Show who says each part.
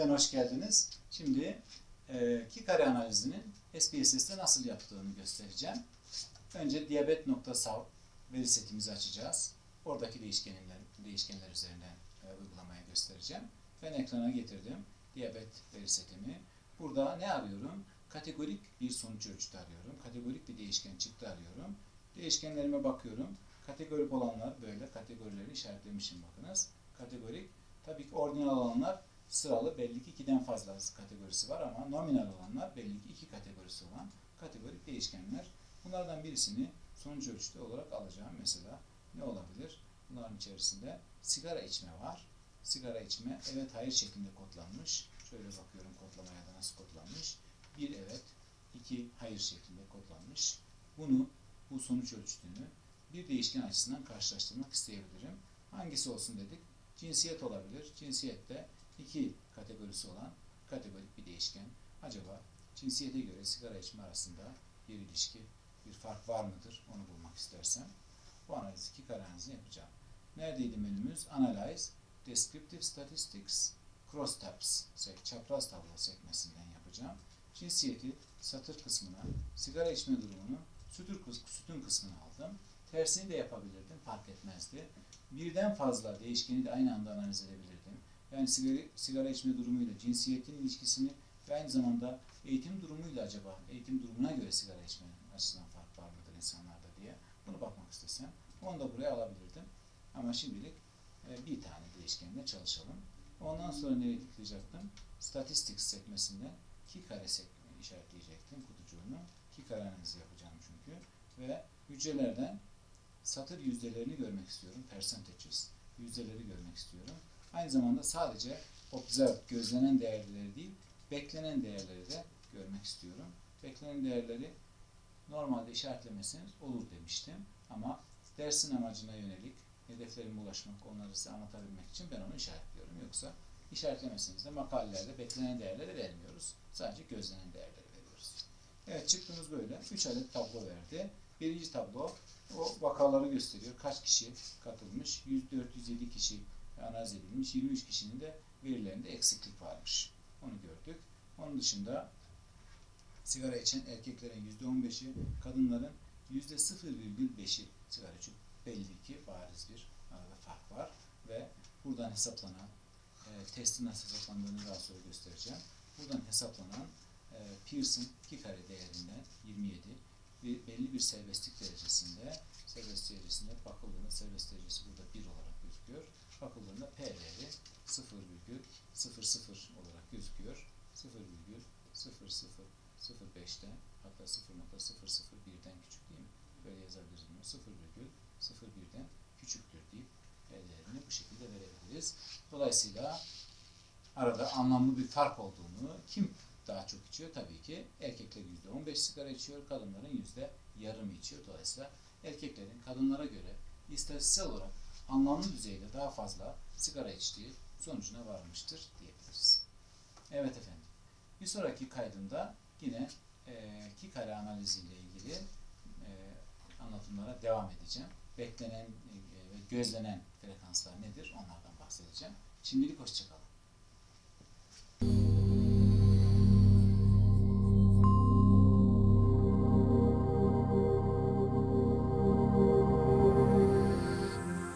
Speaker 1: Yeniden hoş geldiniz. Şimdi e, ki kare analizinin SPSS'te nasıl yaptığını göstereceğim. Önce diyabet.sav veri setimizi açacağız. Oradaki değişkenler, değişkenler üzerinden e, uygulamayı göstereceğim. Ben ekrana getirdim diyabet veri setimi. Burada ne arıyorum? Kategorik bir sonuç ölçütü arıyorum. Kategorik bir değişken çıktı arıyorum. Değişkenlerime bakıyorum. Kategorik olanlar böyle kategorileri işaretlemişim bakınız. Kategorik. Tabii ki ordinal olanlar sıralı belli ki ikiden fazla kategorisi var ama nominal olanlar belli ki iki kategorisi olan kategorik değişkenler. Bunlardan birisini sonuç ölçütü olarak alacağım. Mesela ne olabilir? Bunların içerisinde sigara içme var. Sigara içme evet hayır şeklinde kodlanmış. Şöyle bakıyorum kodlamaya da nasıl kodlanmış. Bir evet, iki hayır şeklinde kodlanmış. Bunu bu sonuç ölçütünü bir değişken açısından karşılaştırmak isteyebilirim. Hangisi olsun dedik? Cinsiyet olabilir. Cinsiyette iki kategorisi olan kategorik bir değişken. Acaba cinsiyete göre sigara içme arasında bir ilişki, bir fark var mıdır? Onu bulmak istersem bu analiz iki analizini yapacağım. Neredeydi menümüz? Analyze, Descriptive Statistics, Crosstabs, çapraz tablo sekmesinden yapacağım. Cinsiyeti satır kısmına, sigara içme durumunu sütür, sütun kısmına aldım. Tersini de yapabilirdim, fark etmezdi. Birden fazla değişkeni de aynı anda analiz edebilirdim. Yani sigara, sigara içme durumuyla cinsiyetin ilişkisini ve aynı zamanda eğitim durumuyla acaba, eğitim durumuna göre sigara içme açısından fark var mıdır insanlarda diye bunu bakmak istesem onu da buraya alabilirdim. Ama şimdilik e, bir tane değişkenle çalışalım. Ondan sonra nereye tıklayacaktım? Statistics sekmesinden ki kare sekmeyi işaretleyecektim kutucuğunu. Ki kare analizi yapacağım çünkü. Ve hücrelerden satır yüzdelerini görmek istiyorum. Percentages. Yüzdeleri görmek istiyorum. Aynı zamanda sadece observe, gözlenen değerleri değil, beklenen değerleri de görmek istiyorum. Beklenen değerleri normalde işaretlemeseniz olur demiştim. Ama dersin amacına yönelik hedeflerime ulaşmak, onları size anlatabilmek için ben onu işaretliyorum. Yoksa işaretlemeseniz de makalelerde beklenen değerleri vermiyoruz. Sadece gözlenen değerleri veriyoruz. Evet çıktığımız böyle. 3 adet tablo verdi. Birinci tablo o vakaları gösteriyor. Kaç kişi katılmış? 104-107 kişi analiz edilmiş. 23 kişinin de verilerinde eksiklik varmış. Onu gördük. Onun dışında sigara içen erkeklerin %15'i, kadınların %0,5'i sigara içiyor. Belli ki bariz bir arada fark var ve buradan hesaplanan e, testin nasıl hesaplandığını daha sonra göstereceğim. Buradan hesaplanan e, Pearson 2 kare değerinden 27 bir, belli bir serbestlik derecesinde serbest derecesinde bakıldığında serbest derecesi burada 1 olarak gözüküyor. Bakıldığında P değeri 0,00 olarak gözüküyor. 0,0005'ten hatta 0.001'den küçük değil mi? Böyle yazabiliriz bunu. 0,01'den küçüktür deyip P değerini bu şekilde verebiliriz. Dolayısıyla arada anlamlı bir fark olduğunu kim daha çok içiyor? Tabii ki erkekler %15 sigara içiyor, kadınların yüzde yarım içiyor. Dolayısıyla erkeklerin kadınlara göre istatistiksel olarak anlamlı düzeyde daha fazla sigara içtiği sonucuna varmıştır diyebiliriz. Evet efendim. Bir sonraki kaydımda yine e, ki kare analiziyle ilgili e, anlatımlara devam edeceğim. Beklenen e, ve gözlenen frekanslar nedir onlardan bahsedeceğim. Şimdilik hoşçakalın.